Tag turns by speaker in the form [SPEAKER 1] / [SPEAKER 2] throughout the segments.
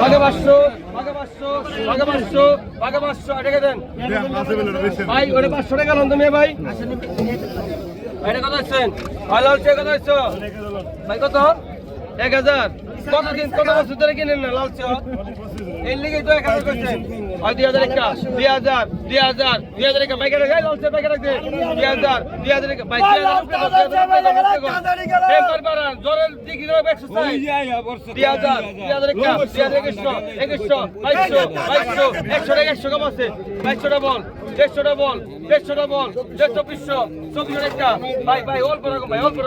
[SPEAKER 1] ভাগে পাঁচশো পাঁচশো ভাগে পাঁচশো ভাগে পাঁচশো দেন। ভাই, ওটা পাঁচশো টাকা লন তুমি, ভাই। ভাইটা কত হচ্ছেন ভাই, লাল চেয়ে কত হচ্ছে ভাই, কত? এক হাজার। কতদিন, কত বছর ধরে কিনেন না লাল চা? এর লিগে তো এক হাজার করছেন। হয় দুই হাজার একটা দুই হাজার হাজার দুই হাজার একটা বাইকে রাখে লাল বাইকে রাখবে দুই হাজার দুই হাজার একটা বাইক দুই হাজার জ্বরের দিকে এক্সারসাইজ হাজার দুই হাজার একটা বাইশশো বাইশশো একশো টাকা একশো কম আছে বাইশশোটা বল দেড়শোটা বল দেড়শোটা বল চব্বিশশো একটা ভাই ভাই অল্প রকম ভাই অল্প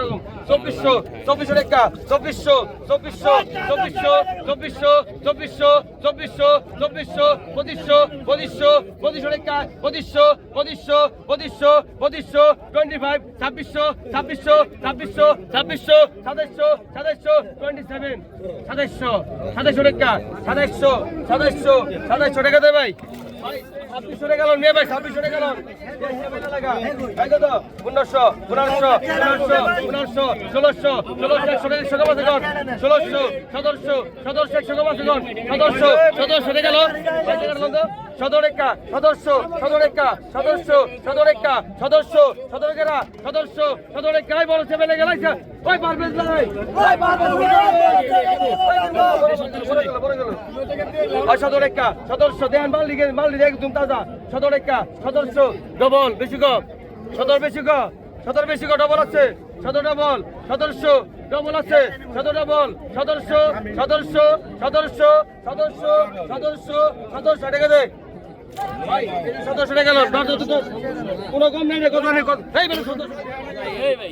[SPEAKER 1] চব্বিশশো চব্বিশশো একটা চব্বিশশো চব্বিশশো চব্বিশশো চব্বিশশো চব্বিশশো চব্বিশশো চব্বিশশো পঁচিশশো পঁচিশশো পঁচিশশো রেখা পঁচিশশো পঁচিশশো পঁচিশশো পঁচিশশো টোয়েন্টি ফাইভ ছাব্বিশশো ছাব্বিশশো ছাব্বিশশো ছাব্বিশশো, সাতাশশো সাতাশশো টোয়েন্টি সেভেন সাতাশশো সাতাশশো রেখা সাতাশশো সাতাশশো সাতাশশো রেখা দে ভাই। সদরেকা সদস্য সদরেকা সদস্য সদরেকা সদস্য সদরেকেরা সদস্য সদরেকায় বড় সেবেলে গেলাইছে ওই পারবেন ওই পারবেন সদর একা সদস্য দেন মাল লিগে মাল লিগে একদম তাজা। সদর একা সদস্য ডবল বেশি গো। সদর বেশি গো সদর বেশি গো ডবল আছে। সদর ডবল সদস্য ডবল আছে। সদর ডবল সদস্য সদস্য সদস্য সদস্য সদস্য সদস্য ডেকে যে সদস্য টাকা গেল কোনো কম নেই কথা নেই এই বেরো সদস্য এই ভাই।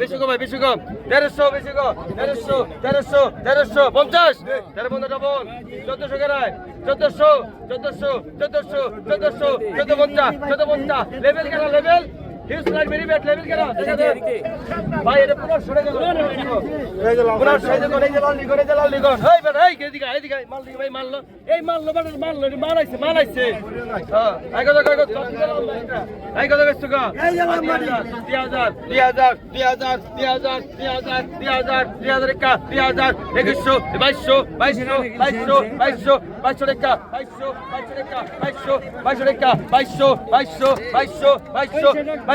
[SPEAKER 1] বেশি কম ভাই বেশি কম। তেরোশো বেশি কম। তেরোশো তেরোশো তেরোশো পঞ্চাশ। তেরো পঞ্চাশ ডবল চোদ্দশো কেরায় চোদ্দশো চোদ্দশো চোদ্দশো চোদ্দশো, চোদ্দ পঞ্চাশ চোদ্দ পঞ্চাশ। লেভেল কেনা level huge light very bad level কেন ভাই এটা পুরো সরে গেল পুরো সরে এই মাল দিগা ভাই মারলো এই মারলো বেটা মারলো এটা মারাইছে মারাইছে হ্যাঁ এই কথা কই কথা এই কথা কইছ গা এই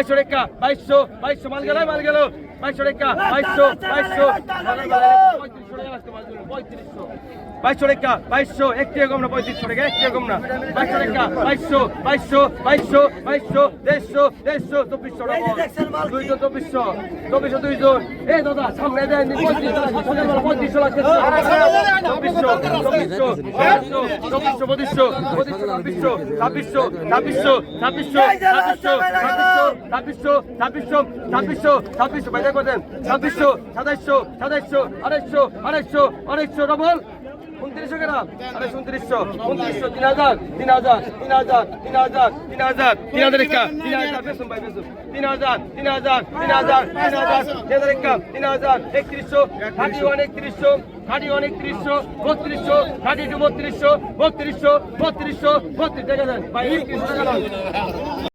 [SPEAKER 1] বাইশশো রেখা বাইশশো বাইশশো মাল গেল মাল গেল। বাইশশো রেখা বাইশশো বাইশশো। বাইশশো রেখা বাইশশো একটি কম না পঁয়ত্রিশশো রেখা একটি না বাইশশো রেখা বাইশশো বাইশশো বাইশশো বাইশশো দেড়শো দেড়শো চব্বিশশো দুইশো চব্বিশশো চব্বিশশো দুইজন এই দাদা সামনে দেন পঁয়ত্রিশশো চব্বিশশো চব্বিশশো চব্বিশশো পঁচিশশো পঁচিশশো ছাব্বিশশো ছাব্বিশশো ছাব্বিশশো ছাব্বিশশো ছাব্বিশশো ছাব্বিশশো ছাব্বিশশো ছাব্বিশশো বাইরে করেন ছাব্বিশশো সাতাইশশো সাতাইশশো আড়াইশো আড়াইশো আড়াইশো ডবল উনত্রিশশো গ্রাম আড়াইশো উনত্রিশশো উনত্রিশশো তিন হাজার তিন হাজার তিন হাজার তিন হাজার তিন হাজার তিন হাজার একা তিন হাজার বেসুন ভাই বেসুন তিন হাজার তিন হাজার তিন হাজার তিন হাজার তিন হাজার একা তিন হাজার একত্রিশশো থার্টি ওয়ান একত্রিশশো থার্টি ওয়ান একত্রিশশো বত্রিশশো থার্টি টু বত্রিশশো বত্রিশশো বত্রিশশো বত্রিশ টাকা দেন ভাই একত্রিশশো টাকা দেন